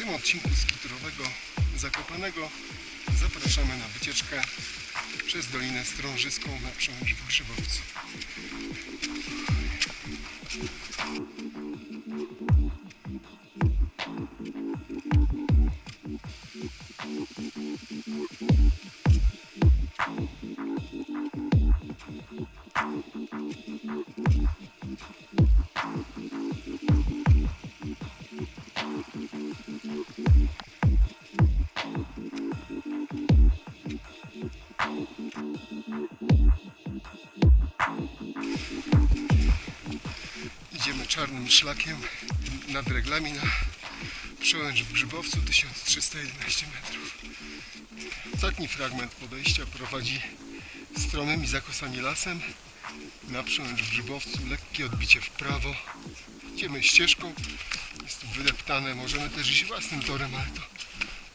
tym odcinku skiturowego Zakopanego zapraszamy na wycieczkę przez Dolinę Strążyską na przełęcz w. Idziemy czarnym szlakiem nad reglami na przełęcz w Grzybowcu 1311 metrów. Ostatni fragment podejścia prowadzi stromymi zakosami lasem na przełęcz w Grzybowcu. Lekkie odbicie w prawo. Idziemy ścieżką. Jest wydeptane. Możemy też iść własnym torem, ale to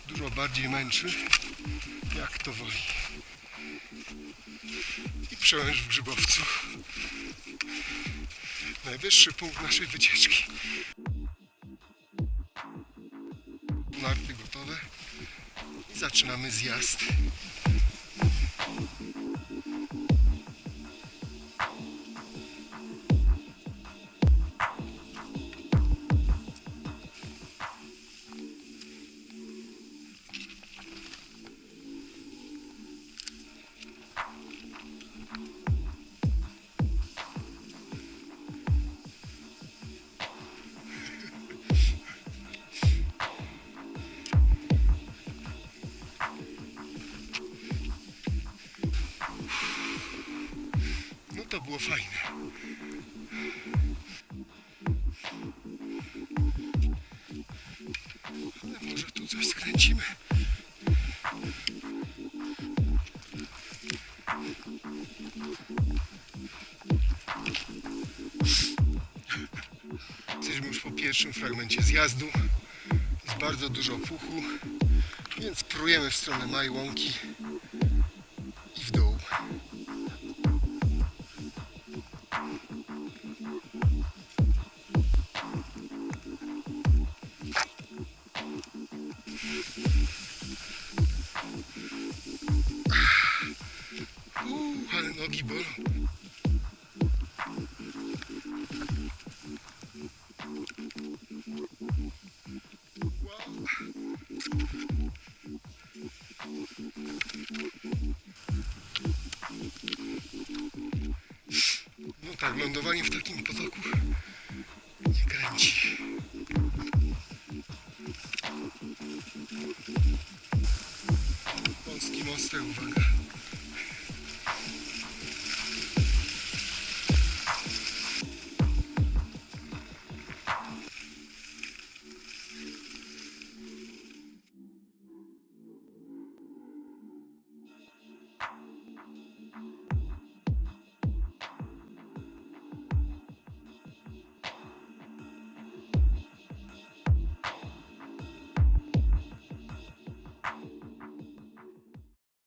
dużo bardziej męczy. Jak to woli. I przełęcz w Grzybowcu. Najwyższy punkt naszej wycieczki. Narty gotowe. I zaczynamy zjazd. To było fajne. Ale może tu coś skręcimy. Jesteśmy już po pierwszym fragmencie zjazdu. Jest bardzo dużo puchu, więc prujemy w stronę Majłąki i Uuu, ale nogi bolą. No tak, lądowanie w takim potoku nie kręci. Silver